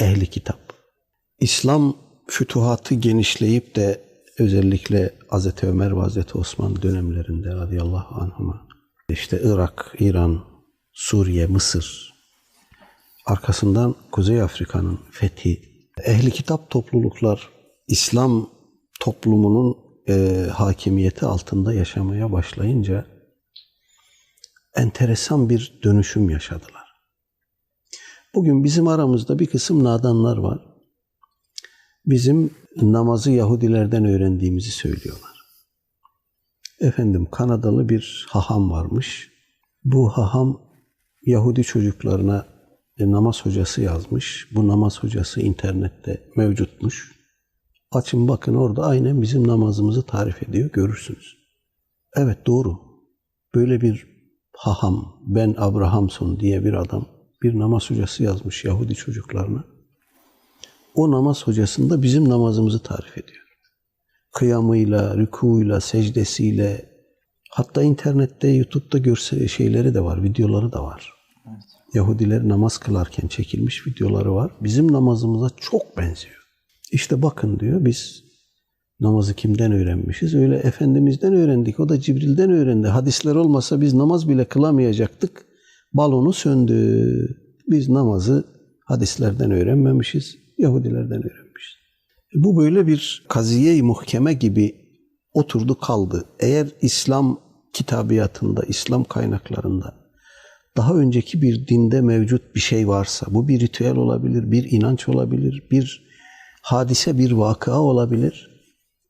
ehli kitap. İslam fütuhatı genişleyip de özellikle Hazreti Ömer ve Hazreti Osman dönemlerinde radıyallahu anhuma işte Irak, İran, Suriye, Mısır arkasından Kuzey Afrika'nın fethi ehli kitap topluluklar İslam toplumunun e, hakimiyeti altında yaşamaya başlayınca enteresan bir dönüşüm yaşadılar. Bugün bizim aramızda bir kısım nadanlar var. Bizim namazı Yahudilerden öğrendiğimizi söylüyorlar. Efendim Kanadalı bir haham varmış. Bu haham Yahudi çocuklarına e, namaz hocası yazmış. Bu namaz hocası internette mevcutmuş. Açın bakın orada aynen bizim namazımızı tarif ediyor görürsünüz. Evet doğru. Böyle bir haham ben Abrahamson diye bir adam bir namaz hocası yazmış Yahudi çocuklarına. O namaz hocasında bizim namazımızı tarif ediyor. Kıyamıyla, rükûyla, secdesiyle hatta internette, YouTube'da görse şeyleri de var, videoları da var. Evet. Yahudiler namaz kılarken çekilmiş videoları var. Bizim namazımıza çok benziyor. İşte bakın diyor biz namazı kimden öğrenmişiz? Öyle Efendimiz'den öğrendik. O da Cibril'den öğrendi. Hadisler olmasa biz namaz bile kılamayacaktık. Balonu söndü. Biz namazı hadislerden öğrenmemişiz. Yahudilerden öğrenmişiz. E, bu böyle bir kaziye-i muhkeme gibi oturdu kaldı. Eğer İslam kitabiyatında, İslam kaynaklarında daha önceki bir dinde mevcut bir şey varsa, bu bir ritüel olabilir, bir inanç olabilir, bir hadise, bir vakıa olabilir.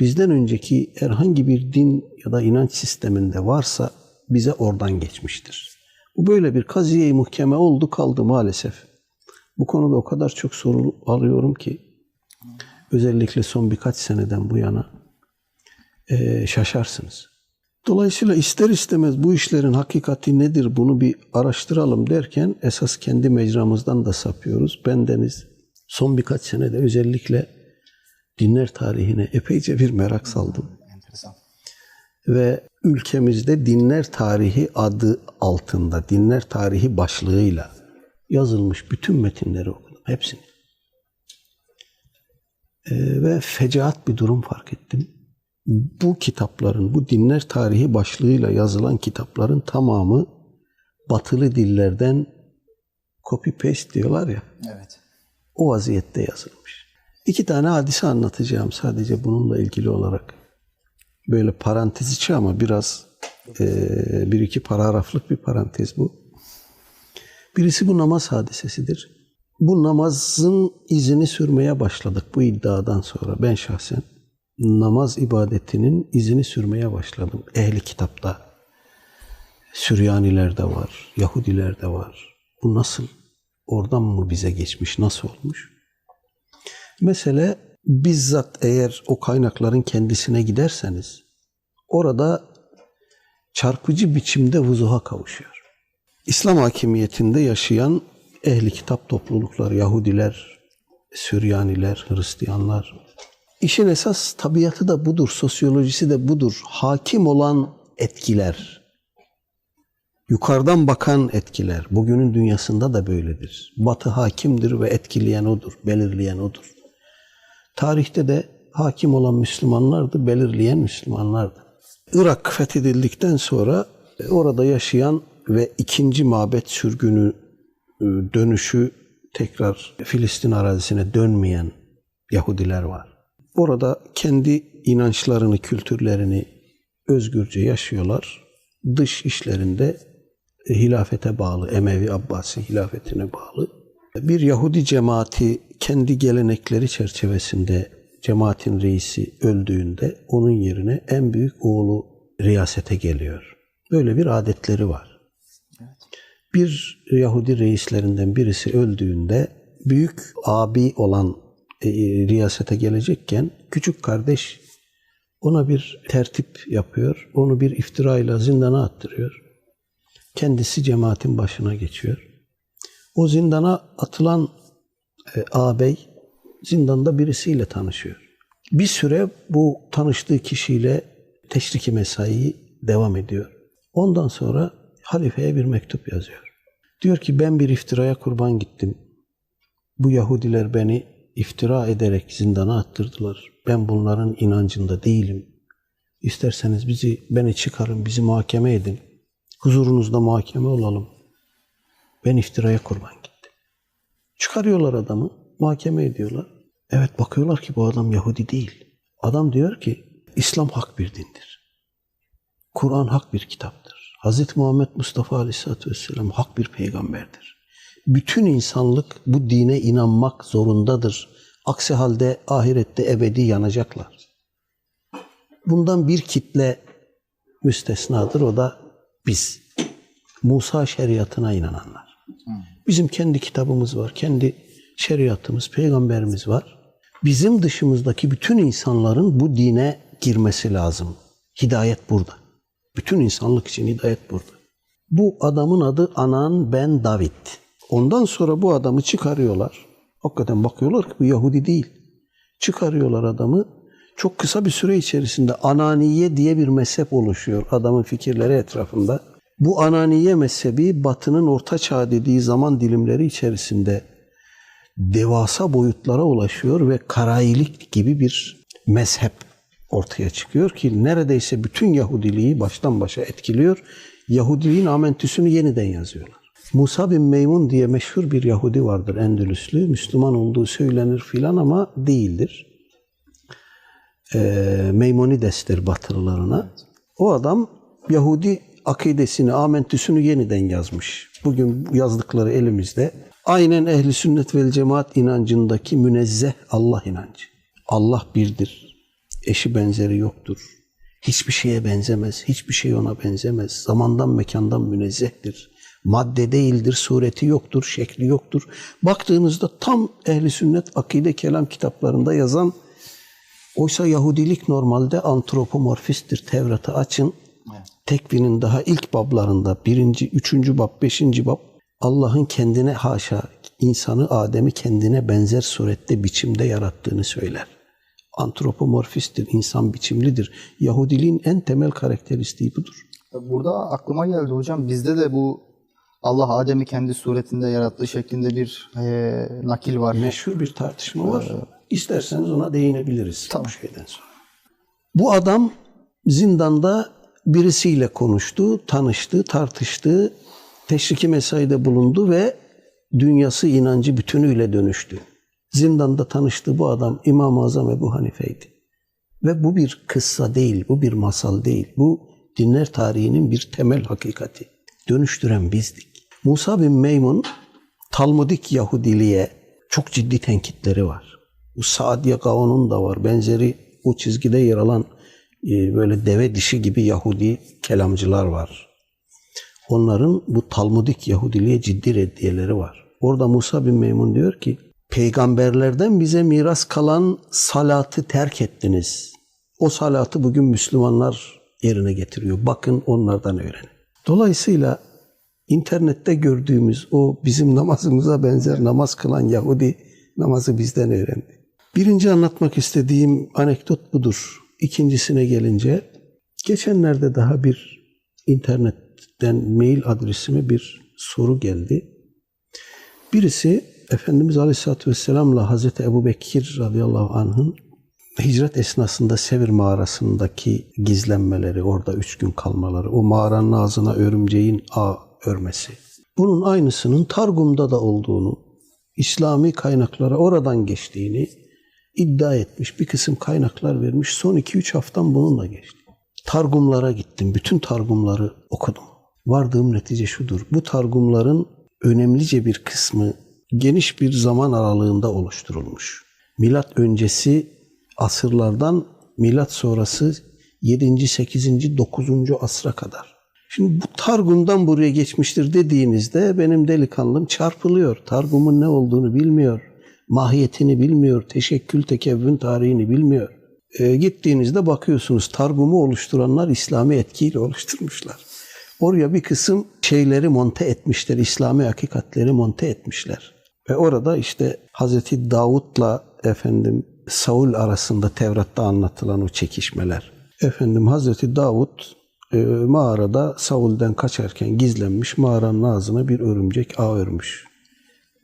Bizden önceki herhangi bir din ya da inanç sisteminde varsa bize oradan geçmiştir. Bu böyle bir kaziye-i muhkeme oldu kaldı maalesef. Bu konuda o kadar çok soru alıyorum ki özellikle son birkaç seneden bu yana e, şaşarsınız. Dolayısıyla ister istemez bu işlerin hakikati nedir bunu bir araştıralım derken esas kendi mecramızdan da sapıyoruz. Bendeniz son birkaç senede özellikle dinler tarihine epeyce bir merak saldım. Ve ülkemizde dinler tarihi adı altında, dinler tarihi başlığıyla yazılmış bütün metinleri okudum. Hepsini. Ee, ve fecaat bir durum fark ettim. Bu kitapların, bu dinler tarihi başlığıyla yazılan kitapların tamamı batılı dillerden copy paste diyorlar ya. Evet. O vaziyette yazılmış. İki tane hadise anlatacağım sadece bununla ilgili olarak. Böyle parantez içi ama biraz e, bir iki paragraflık bir parantez bu. Birisi bu namaz hadisesidir. Bu namazın izini sürmeye başladık bu iddiadan sonra. Ben şahsen namaz ibadetinin izini sürmeye başladım. Ehli kitapta, Süryaniler de var, Yahudiler de var. Bu nasıl? Oradan mı bize geçmiş? Nasıl olmuş? Mesele bizzat eğer o kaynakların kendisine giderseniz orada çarpıcı biçimde vuzuha kavuşuyor. İslam hakimiyetinde yaşayan ehli kitap topluluklar, Yahudiler, Süryaniler, Hristiyanlar. İşin esas tabiatı da budur, sosyolojisi de budur. Hakim olan etkiler, yukarıdan bakan etkiler. Bugünün dünyasında da böyledir. Batı hakimdir ve etkileyen odur, belirleyen odur. Tarihte de hakim olan Müslümanlardı, belirleyen Müslümanlardı. Irak fethedildikten sonra e, orada yaşayan ve ikinci mabet sürgünü e, dönüşü tekrar Filistin arazisine dönmeyen Yahudiler var. Orada kendi inançlarını, kültürlerini özgürce yaşıyorlar. Dış işlerinde e, hilafete bağlı, Emevi Abbasi hilafetine bağlı. Bir Yahudi cemaati kendi gelenekleri çerçevesinde cemaatin reisi öldüğünde onun yerine en büyük oğlu riyasete geliyor. Böyle bir adetleri var. Bir Yahudi reislerinden birisi öldüğünde büyük abi olan e, riyasete gelecekken küçük kardeş ona bir tertip yapıyor. Onu bir iftirayla zindana attırıyor. Kendisi cemaatin başına geçiyor. O zindana atılan e, ağabey zindanda birisiyle tanışıyor. Bir süre bu tanıştığı kişiyle teşriki mesai devam ediyor. Ondan sonra halifeye bir mektup yazıyor. Diyor ki ben bir iftiraya kurban gittim. Bu Yahudiler beni iftira ederek zindana attırdılar. Ben bunların inancında değilim. İsterseniz bizi beni çıkarın, bizi muhakeme edin. Huzurunuzda muhakeme olalım. Ben iftiraya kurban gittim. Çıkarıyorlar adamı, muhakeme ediyorlar. Evet bakıyorlar ki bu adam Yahudi değil. Adam diyor ki İslam hak bir dindir. Kur'an hak bir kitaptır. Hz. Muhammed Mustafa Aleyhisselatü Vesselam hak bir peygamberdir. Bütün insanlık bu dine inanmak zorundadır. Aksi halde ahirette ebedi yanacaklar. Bundan bir kitle müstesnadır. O da biz. Musa şeriatına inananlar. Bizim kendi kitabımız var. Kendi şeriatımız, peygamberimiz var. Bizim dışımızdaki bütün insanların bu dine girmesi lazım. Hidayet burada. Bütün insanlık için hidayet burada. Bu adamın adı Anan ben David. Ondan sonra bu adamı çıkarıyorlar. Hakikaten bakıyorlar ki bu Yahudi değil. Çıkarıyorlar adamı. Çok kısa bir süre içerisinde Ananiye diye bir mezhep oluşuyor adamın fikirleri etrafında. Bu Ananiye mezhebi Batı'nın Orta Çağ dediği zaman dilimleri içerisinde devasa boyutlara ulaşıyor ve Karayilik gibi bir mezhep ortaya çıkıyor ki neredeyse bütün Yahudiliği baştan başa etkiliyor. Yahudiliğin amentüsünü yeniden yazıyorlar. Musa bin Meymun diye meşhur bir Yahudi vardır Endülüslü. Müslüman olduğu söylenir filan ama değildir. Ee, Meymonides'tir Batılılarına. O adam Yahudi akidesini, amentüsünü yeniden yazmış. Bugün yazdıkları elimizde. Aynen ehli sünnet vel cemaat inancındaki münezzeh Allah inancı. Allah birdir. Eşi benzeri yoktur. Hiçbir şeye benzemez. Hiçbir şey ona benzemez. Zamandan mekandan münezzehtir. Madde değildir, sureti yoktur, şekli yoktur. Baktığınızda tam ehli sünnet akide kelam kitaplarında yazan oysa Yahudilik normalde antropomorfisttir. Tevrat'ı açın. Tekvinin daha ilk bablarında birinci, üçüncü bab, beşinci bab Allah'ın kendine haşa insanı Adem'i kendine benzer surette biçimde yarattığını söyler. Antropomorfisttir, insan biçimlidir. Yahudiliğin en temel karakteristiği budur. Burada aklıma geldi hocam bizde de bu Allah Adem'i kendi suretinde yarattığı şeklinde bir e, nakil var. Meşhur bir tartışma var. İsterseniz ona değinebiliriz Tamam. bu şeyden sonra. Bu adam zindanda birisiyle konuştu, tanıştı, tartıştı, teşriki mesaide bulundu ve dünyası inancı bütünüyle dönüştü. Zindanda tanıştığı bu adam İmam-ı Azam Ebu Hanife'ydi. Ve bu bir kıssa değil, bu bir masal değil. Bu dinler tarihinin bir temel hakikati. Dönüştüren bizdik. Musa bin Meymun Talmudik Yahudiliğe çok ciddi tenkitleri var. Bu Saadiye Gaon'un da var. Benzeri bu çizgide yer alan böyle deve dişi gibi Yahudi kelamcılar var. Onların bu Talmudik Yahudiliğe ciddi reddiyeleri var. Orada Musa bin Meymun diyor ki peygamberlerden bize miras kalan salatı terk ettiniz. O salatı bugün Müslümanlar yerine getiriyor. Bakın onlardan öğrenin. Dolayısıyla internette gördüğümüz o bizim namazımıza benzer namaz kılan Yahudi namazı bizden öğrendi. Birinci anlatmak istediğim anekdot budur. İkincisine gelince geçenlerde daha bir internetten mail adresime bir soru geldi. Birisi Efendimiz Aleyhisselatü Vesselam'la Hazreti Ebu Bekir radıyallahu anh'ın hicret esnasında Sevir mağarasındaki gizlenmeleri, orada üç gün kalmaları, o mağaranın ağzına örümceğin ağ örmesi. Bunun aynısının Targum'da da olduğunu, İslami kaynaklara oradan geçtiğini iddia etmiş. Bir kısım kaynaklar vermiş. Son 2-3 haftam bununla geçti. Targumlara gittim. Bütün targumları okudum. Vardığım netice şudur. Bu targumların önemlice bir kısmı geniş bir zaman aralığında oluşturulmuş. Milat öncesi asırlardan milat sonrası 7. 8. 9. asra kadar. Şimdi bu Targum'dan buraya geçmiştir dediğinizde benim delikanlım çarpılıyor. Targum'un ne olduğunu bilmiyor. Mahiyetini bilmiyor. Teşekkül tekevvün tarihini bilmiyor. E, gittiğinizde bakıyorsunuz Targum'u oluşturanlar İslami etkiyle oluşturmuşlar. Oraya bir kısım şeyleri monte etmişler. İslami hakikatleri monte etmişler. Ve orada işte Hazreti Davut'la efendim Saul arasında Tevrat'ta anlatılan o çekişmeler. Efendim Hazreti Davut e, mağarada Saul'den kaçarken gizlenmiş mağaranın ağzına bir örümcek ağ örmüş.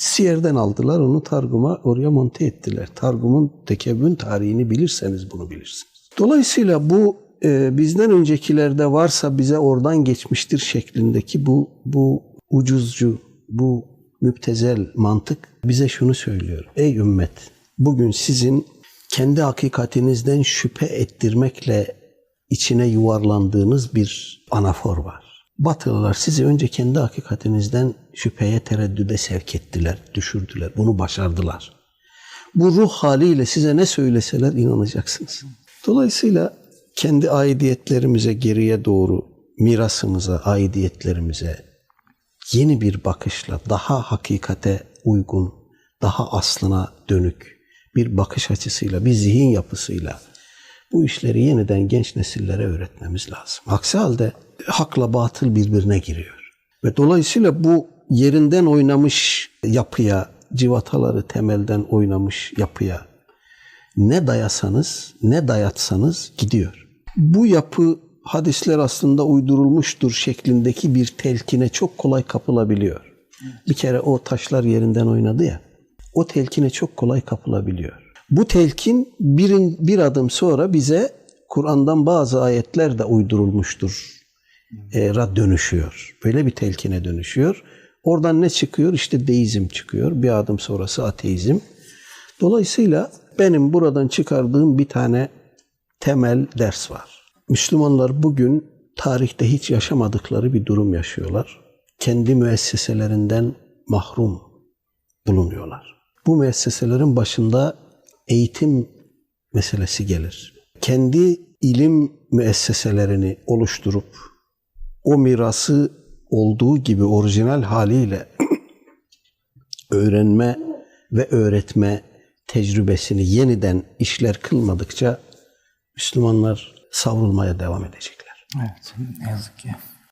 Siyer'den aldılar onu Targum'a oraya monte ettiler. Targum'un tekebbün tarihini bilirseniz bunu bilirsiniz. Dolayısıyla bu e, bizden öncekilerde varsa bize oradan geçmiştir şeklindeki bu bu ucuzcu, bu müptezel mantık bize şunu söylüyor. Ey ümmet bugün sizin kendi hakikatinizden şüphe ettirmekle içine yuvarlandığınız bir anafor var. Batılılar sizi önce kendi hakikatinizden şüpheye, tereddüde sevk ettiler, düşürdüler. Bunu başardılar. Bu ruh haliyle size ne söyleseler inanacaksınız. Dolayısıyla kendi aidiyetlerimize geriye doğru, mirasımıza, aidiyetlerimize yeni bir bakışla, daha hakikate uygun, daha aslına dönük bir bakış açısıyla, bir zihin yapısıyla bu işleri yeniden genç nesillere öğretmemiz lazım. Aksi halde hakla batıl birbirine giriyor. Ve dolayısıyla bu yerinden oynamış yapıya, civataları temelden oynamış yapıya ne dayasanız, ne dayatsanız gidiyor. Bu yapı hadisler aslında uydurulmuştur şeklindeki bir telkine çok kolay kapılabiliyor. Bir kere o taşlar yerinden oynadı ya, o telkine çok kolay kapılabiliyor. Bu telkin birin, bir adım sonra bize Kur'an'dan bazı ayetler de uydurulmuştur ra dönüşüyor. Böyle bir telkine dönüşüyor. Oradan ne çıkıyor? İşte deizm çıkıyor. Bir adım sonrası ateizm. Dolayısıyla benim buradan çıkardığım bir tane temel ders var. Müslümanlar bugün tarihte hiç yaşamadıkları bir durum yaşıyorlar. Kendi müesseselerinden mahrum bulunuyorlar. Bu müesseselerin başında eğitim meselesi gelir. Kendi ilim müesseselerini oluşturup o mirası olduğu gibi orijinal haliyle öğrenme ve öğretme tecrübesini yeniden işler kılmadıkça Müslümanlar savrulmaya devam edecekler. Evet, ne yazık ki.